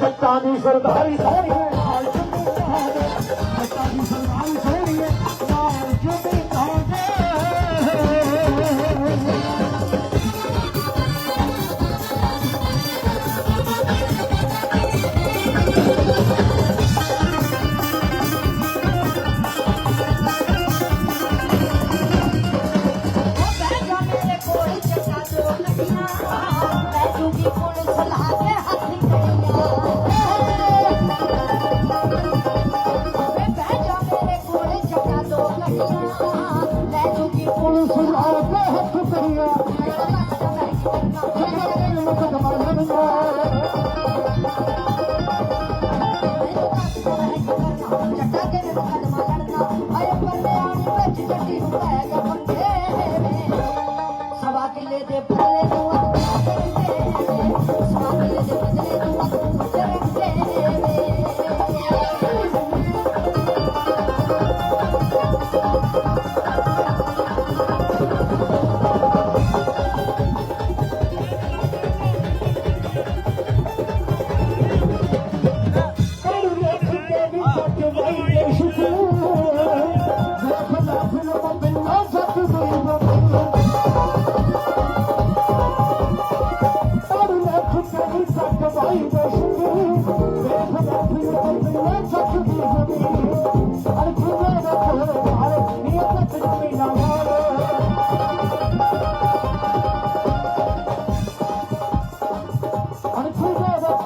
ਜੱਟਾਂ ਦੀ ਸਰਦਾਰੀ ਸੋਹਣੀ ਹੈ। ਜੱਟਾਂ ਦੀ ਸਰਦਾਰੀ ਸੋਹਣੀ ਹੈ। ਆਣੀ ਵਿੱਚ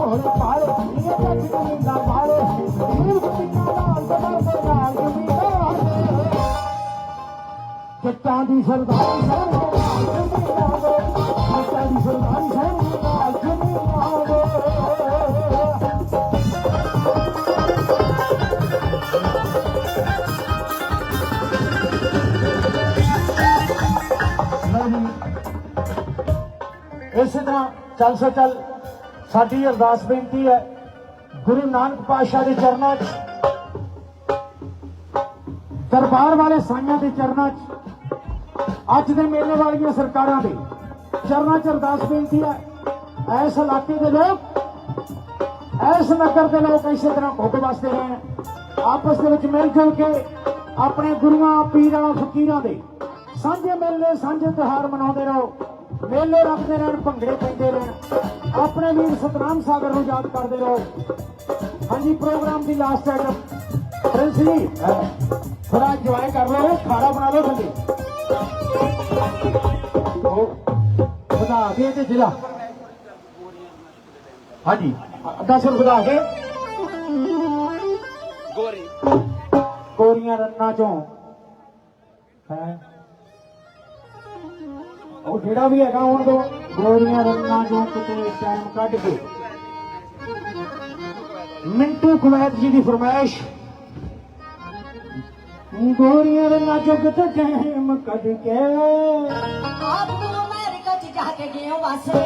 ਅਨਖੁਦਾ ਦਾ ਪਾਲ ਇਹ ਤਾਂ ਜਿੰਨੀ ਦਾ ਮਾਲ ਜੀਵ ਕਿੰਨਾ ਨਾਲ ਦੇ ਨਾਲ ਜ਼ਮੀਦਾਰ ਦੇ ਜੱਟਾਂ ਦੀ ਸਰਦਾਰੀ ਸਾਰੇ ਨਾਲ ਜ਼ਮੀਦਾਰ ਦੇ ਜੱਟਾਂ ਦੀ ਸਰਦਾਰੀ ਸਾਰੇ ਨਾਲ ਜ਼ਮੀਦਾਰ ਦੇ ਇਸੇ ਤਰ੍ਹਾਂ ਚੱਲ ਸੋ ਚੱਲ ਸਾਡੀ ਅਰਦਾਸ ਬੇਨਤੀ ਹੈ, ਗੁਰੂ ਨਾਨਕ ਪਾਤਸ਼ਾਹ ਦੇ ਚਰਨਾਂ 'ਚ, ਦਰਬਾਰ ਵਾਲੇ ਸਾਈਆਂ ਦੇ ਚਰਨਾਂ 'ਚ, ਅੱਜ ਦੇ ਮੇਲੇ ਵਾਲੀਆਂ ਸਰਕਾਰਾਂ ਦੇ ਚਰਨਾਂ 'ਚ ਅਰਦਾਸ ਬੇਨਤੀ ਹੈ, ਇਸ ਇਲਾਕੇ ਦੇ ਲੋਕ, ਇਸ ਨਗਰ ਦੇ ਲੋਕ ਇਸੇ ਤਰ੍ਹਾਂ ਭੁੱਖ ਵਸਦੇ ਰਹਿਣ, ਆਪਸ ਦੇ ਵਿੱਚ ਮਿਲ ਜੁਲ ਕੇ ਆਪਣੇ ਗੁਰੂਆਂ, ਪੀਰਾਂ, ਫਕੀਰਾਂ ਦੇ ਸਾਂਝੇ ਮੇਲੇ, ਸਾਂਝੇ ਤਿਉਹਾਰ ਮਨਾਉਂਦੇ ਰਹੋ। ਮੇਲੇ ਰੱਖਦੇ ਰਹਿਣ ਭੰਗੜੇ ਪੈਂਦੇ ਰਹਿਣ ਆਪਣੇ ਵੀਰ ਸਤਨਾਮ ਸਾਗਰ ਨੂੰ ਯਾਦ ਕਰਦੇ ਰਹੋ। ਹਾਂਜੀ ਪ੍ਰੋਗਰਾਮ ਦੀ ਲਾਸਟ ਆਈਟਮ ਪ੍ਰਿੰਸ ਜੀ ਥੋੜਾ ਇੰਜੋਏ ਕਰ ਲਓ ਖਾਣਾ ਬਣਾ ਲਓ ਥੱਲੇ। ਉਹ ਵਧਾ ਕੇ ਤੇ ਜ਼ਿਲ੍ਹਾ। ਹਾਂਜੀ 10 ਰੁਪਏ ਵਧਾ ਕੇ। ਗੋਰੀ। ਕੋਰੀਆਂ ਰੰਨਾਂ ਚੋਂ। ਹੈ? ਉਹ ਜਿਹੜਾ ਵੀ ਹੈਗਾ ਹੁਣ ਤੋਂ ਗੋਰੀਆਂ ਰੰਨਾਂ ਚੋਂ ਕਿਤੇ ਟਾਈਮ ਕੱਢ ਕੇ। ਮਿੰਟੂ ਕੁਵੈਤ ਜੀ ਦੀ ਫਰਮਾਇਸ਼। ਗੋਰੀਆਂ ਰੰਨਾਂ ਚੋਂ ਕਿਤੇ ਟਾਈਮ ਕੱਢ ਕੇ। ਆਪ ਨੂੰ ਅਮਰੀਕਾ ਚ ਜਾ ਕੇ ਗਏ ਵਾਸੇ